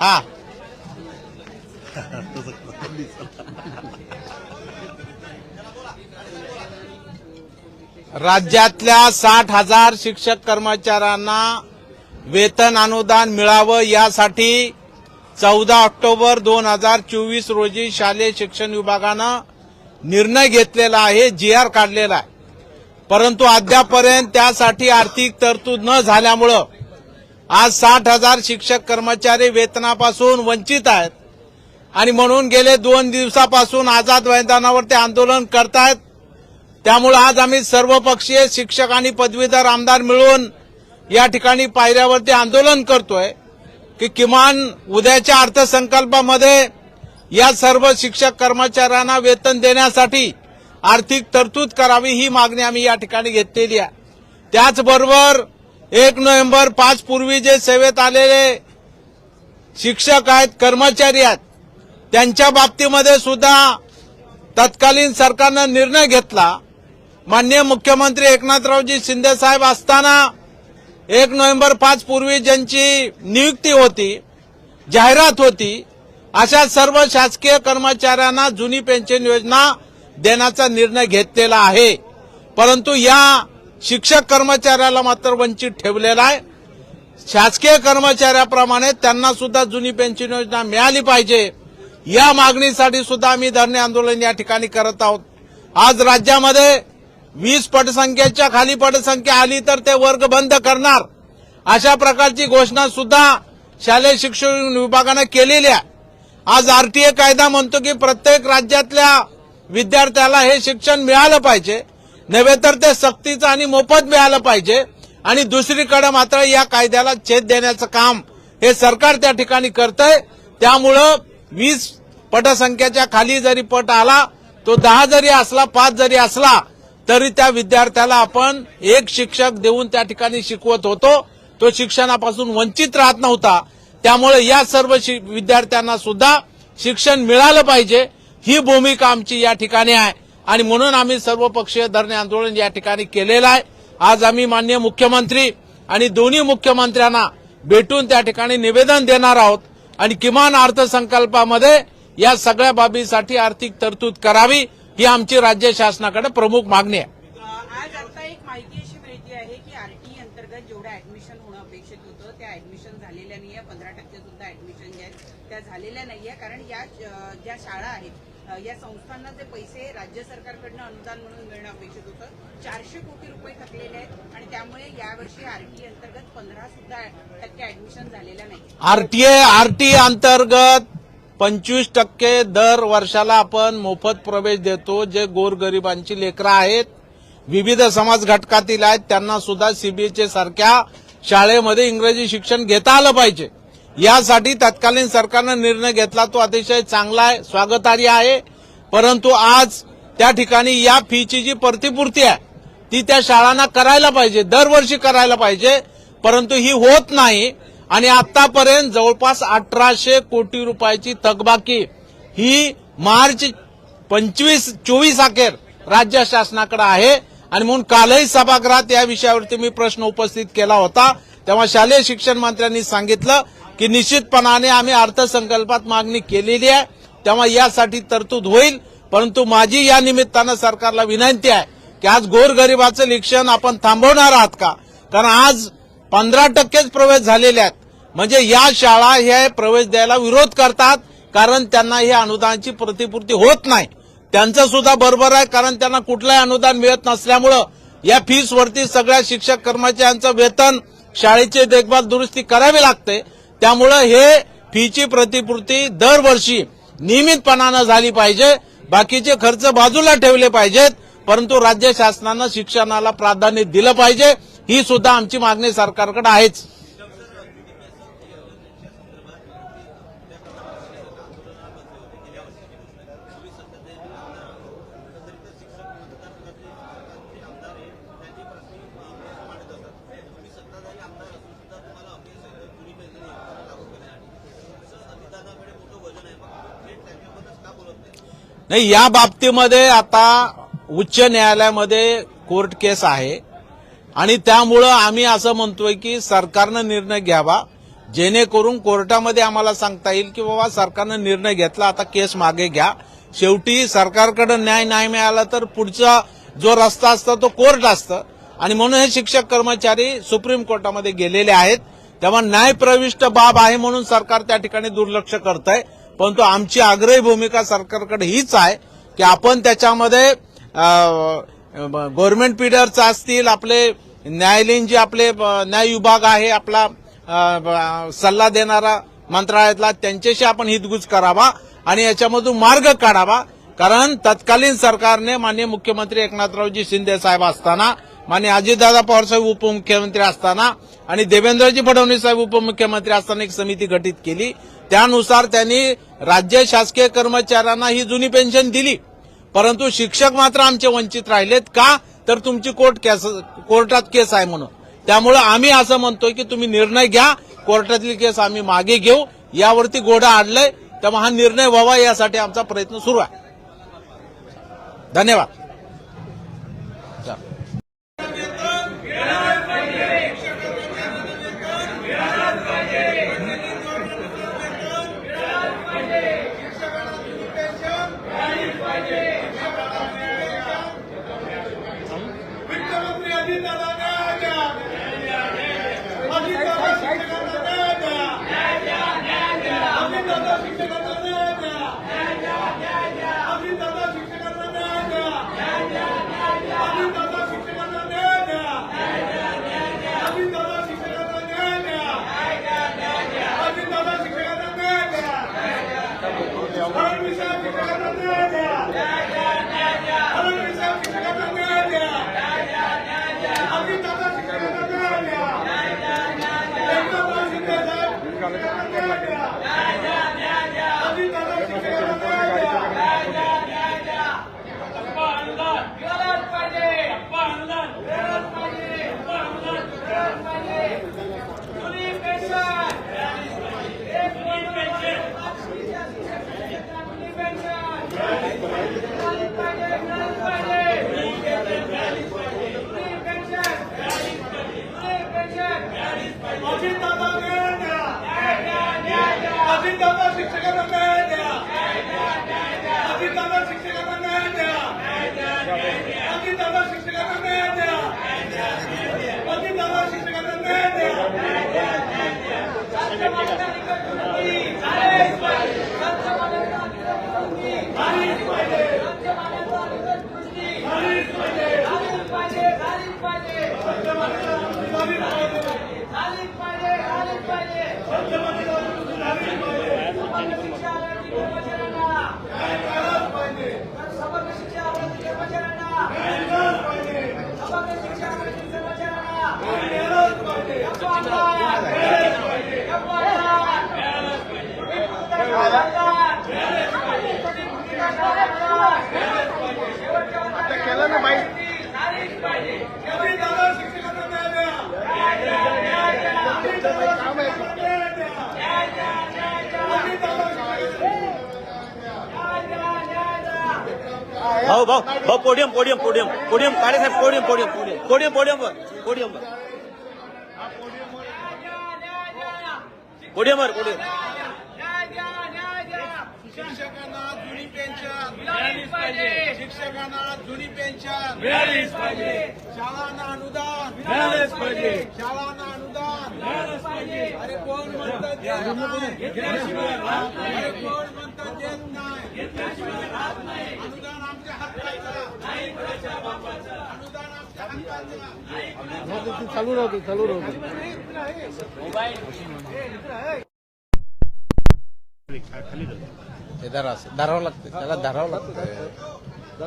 हा. राज्यातल्या साठ हजार शिक्षक कर्मचाऱ्यांना वेतन अनुदान मिळावं यासाठी चौदा ऑक्टोबर दोन हजार चोवीस रोजी शालेय शिक्षण विभागानं निर्णय घेतलेला आहे जी आर काढलेला आहे. परंतु अद्यापर्यंत त्यासाठी आर्थिक तरतूद न झाल्यामुळं आज साठ हजार शिक्षक कर्मचारी वेतनापासून वंचित आहेत. आणि म्हणून गेले दोन दिवसापासून आझाद मैदानावर ते आंदोलन करतायत. त्यामुळे आज आम्ही सर्वपक्षीय शिक्षक आणि पदवीधर आमदार मिळून या ठिकाणी पायऱ्यावरती आंदोलन करतोय की किमान उद्याच्या अर्थसंकल्पामध्ये या सर्व शिक्षक कर्मचाऱ्यांना वेतन देण्यासाठी आर्थिक तरतूद करावी ही मागणी आम्ही या ठिकाणी घेतलेली आहे. त्याचबरोबर एक नोव्हेंबर पाच पूर्वी जे सेवेत आलेले शिक्षक आहेत कर्मचारी आहेत त्यांच्या बाबतीमध्ये सुद्धा तत्कालीन सरकारनं निर्णय घेतला. माननीय मुख्यमंत्री एकनाथरावजी शिंदे साहेब असताना एक नोव्हेंबर पाच पूर्वी ज्यांची नियुक्ती होती जाहिरात होती अशा सर्व शासकीय कर्मचाऱ्यांना जुनी पेन्शन योजना देण्याचा निर्णय घेतलेला आहे. परंतु या शिक्षक कर्मचाऱ्याला मात्र वंचित ठेवलेला आहे. शासकीय कर्मचाऱ्याप्रमाणे त्यांना सुद्धा जुनी पेन्शन योजना मिळाली पाहिजे. या मागणीसाठी सुद्धा आम्ही धरणे आंदोलन या ठिकाणी करत आहोत. आज राज्यामध्ये वीस पटसंख्येच्या खाली पटसंख्या आली तर ते वर्ग बंद करणार. अशा प्रकारची घोषणा सुद्धा शालेय शिक्षण विभागानं केलेली आहे. आज आरटीए कायदा म्हणतो की प्रत्येक राज्यातल्या विद्यार्थ्याला हे शिक्षण मिळालं पाहिजे. नव्हे तर ते सक्तीचं आणि मोफत मिळालं पाहिजे. आणि दुसरीकडे मात्र या कायद्याला छेद देण्याचं काम हे सरकार त्या ठिकाणी करतंय. त्यामुळं वीस पटसंख्येच्या खाली जरी पट आला तो दहा जरी असला पाच जरी असला तरी त्या विद्यार्थ्याला आपण एक शिक्षक देऊन त्या ठिकाणी शिकवत होतो. तो शिक्षणापासून वंचित राहत नव्हता. त्यामुळे या सर्व शि- विद्यार्थ्यांना सुद्धा शिक्षण मिळालं पाहिजे. ही भूमिका आमची या ठिकाणी आहे. आणि म्हणून आम्ही सर्वपक्षीय धरणे आंदोलन या ठिकाणी केलेलं आहे. आज आम्ही माननीय मुख्यमंत्री आणि दोन्ही मुख्यमंत्र्यांना भेटून त्या ठिकाणी निवेदन देणार आहोत आणि किमान अर्थसंकल्पामध्ये या सगळ्या बाबीसाठी आर्थिक तरतूद करावी ही आमची राज्य शासनाकडे प्रमुख मागणी आहे. आज आता एक माहिती अशी मिळते आहे की आरटी अंतर्गत जेवढं ऍडमिशन होणं अपेक्षित होतं त्या ऍडमिशन झालेल्या नाहीये. पंधरा टक्के सुद्धा ऍडमिशन ज्या आहेत त्या झालेल्या नाहीये. कारण या ज्या शाळा आहेत या संस्थांना जे पैसे राज्य सरकारकडनं अनुदान म्हणून मिळणं अपेक्षित होतं चारशे कोटी रुपये थकलेले आहेत आणि त्यामुळे यावर्षी आरटीई अंतर्गत पंधरा सुद्धा टक्के ऍडमिशन झालेलं नाही आरटीए आरटी अंतर्गत पंचवीस टक्के दर वर्षाला आपण मोफत प्रवेश देतो जे गोरगरिबांची लेकरं आहेत. विविध समाज घटकातील आहेत त्यांना सुद्धा सीबीएसई सारख्या शाळेमध्ये इंग्रजी शिक्षण घेता आलं पाहिजे. यासाठी तत्कालीन सरकारनं निर्णय घेतला. तो अतिशय चांगला आहे स्वागतार्ह आहे. परंतु आज त्या ठिकाणी या फीची जी प्रतिपूर्ती आहे ती त्या शाळांना करायला पाहिजे दरवर्षी करायला पाहिजे. परंतु ही होत नाही. आणि आतापर्यंत जवळपास अठराशे कोटी रुपयाची थकबाकी ही मार्च पंचवीस चोवीस अखेर राज्य शासनाकडे आहे. आणि म्हणून कालही सभागृहात या विषयावरती मी प्रश्न उपस्थित केला होता. तेव्हा शालेय शिक्षण मंत्र्यांनी सांगितलं की निश्चितपणाने आम्ही अर्थसंकल्पात मागणी केलेली आहे. तेव्हा यासाठी तरतूद होईल. परंतु माझी या निमित्तानं सरकारला विनंती आहे की आज गोरगरिबाचं शिक्षण आपण थांबवणार आहात का? कारण आज पंधरा टक्केच प्रवेश झालेले आहेत. म्हणजे या शाळा हे प्रवेश द्यायला विरोध करतात कारण त्यांना ही अनुदानाची प्रतिपूर्ती होत नाही. त्यांचं सुद्धा बरोबर आहे कारण त्यांना कुठलंही अनुदान मिळत नसल्यामुळं या फीसवरती सगळ्या शिक्षक कर्मचाऱ्यांचं वेतन शाळेची देखभाल दुरुस्ती करावी लागते. त्यामुळं हे फीची प्रतिपूर्ती दरवर्षी नियमितपणानं झाली पाहिजे. बाकीचे खर्च बाजूला ठेवले पाहिजेत परंतु राज्य शासनानं शिक्षणाला प्राधान्य दिलं पाहिजे. ही सुद्धा आमची मागणी सरकारकडे आहेच. नाही या बाबतीमध्ये आता उच्च न्यायालयामध्ये कोर्ट केस आहे. आणि त्यामुळं आम्ही असं म्हणतोय की सरकारनं निर्णय घ्यावा. जेणेकरून कोर्टामध्ये आम्हाला सांगता येईल की बाबा सरकारनं निर्णय घेतला आता केस मागे घ्या. शेवटी सरकारकडे न्याय नाही मिळाला तर पुढचा जो रस्ता असतो तो कोर्ट असतं. आणि म्हणून हे शिक्षक कर्मचारी सुप्रीम कोर्टामध्ये गेलेले आहेत. तेव्हा न्यायप्रविष्ट बाब आहे म्हणून सरकार त्या ठिकाणी दुर्लक्ष करत आहे परंतु आमची आग्रही भूमिका सरकारकडे हीच आहे की आपण त्याच्यामध्ये गव्हर्नमेंट पिडर्स असतील आपले न्यायालयीन जे आपले न्याय विभाग आहे आपला सल्ला देणारा मंत्रालयातला त्यांच्याशी आपण हितगुज करावा आणि याच्यामधून मार्ग काढावा. कारण तत्कालीन सरकारने माननीय मुख्यमंत्री एकनाथरावजी शिंदे साहेब असताना माननीय अजितदादा पवार साहेब उपमुख्यमंत्री असताना आणि देवेंद्रजी फडणवीस साहेब उपमुख्यमंत्री असताना एक समिती गठीत केली. त्यानुसार त्यांनी राज्य शासकीय कर्मचाऱ्यांना ही जुनी पेन्शन दिली. परंतु शिक्षक मात्र आमचे वंचित राहिलेत का? तर तुमची कोर्ट केस कोर्टात केस आहे म्हणून. त्यामुळे आम्ही असं म्हणतोय की तुम्ही निर्णय घ्या. कोर्टातली केस आम्ही मागे घेऊ. यावरती घोडा आणलाय तेव्हा हा निर्णय व्हावा यासाठी आमचा प्रयत्न सुरू आहे. धन्यवाद चला. वित्तमंत्री अजितदादा न्याय द्या अजितदादा शिक्षकांना न्याय द्या अजितदादा शिक्षकांना न्याय द्या अजितदादा शिक्षकांना न्याय द्या अजितदादा शिक्षकांना न्याय द्या अजितदादा शिक्षकांना न्याय द्या अजितदादा शिक्षकांना न्याय द्या फडणवीस साहेब शिक्षकांना न्याय द्या फडणवीस साहेब शिक्षकांना न्याय द्या अजितदादा शिक्षकांना न्याय द्या एकनाथराव शिंदे साहेब शिक्षकांना न्याय द्या अजितदादा शिक्षकांना न्याय द्या अजितदादा न्याय द्या अजितदादा शिक्षकांना न्याय द्या अजितदादा शिक्षकांना न्याय द्या अजितदादा शिक्षकांना न्याय द्या. अजितदादा शिक्षकांना न्याय द्या. अजितदादा शिक्षकांना न्याय द्या अजितदादा शिक्षकांना न्याय द्या अजितदादा शिक्षकांना भाऊ भाऊ भाऊ podium podium podium podium Kale साहेब पोडियम पोडियम पोडियम पोडियम पोडियमवर पोडियमवर पोडियमवर पोडियम शिक्षकांना जुनी पेन्शन शिक्षकांना जुनी पेन्शन शाळांना अनुदान. शाळांना अनुदान. अरे कोण म्हणतात? अरे कोण म्हणतात देत नाही. अनुदान आमच्या हक्काचं ते धरा धरावं लागतं त्याला धरावं लागतं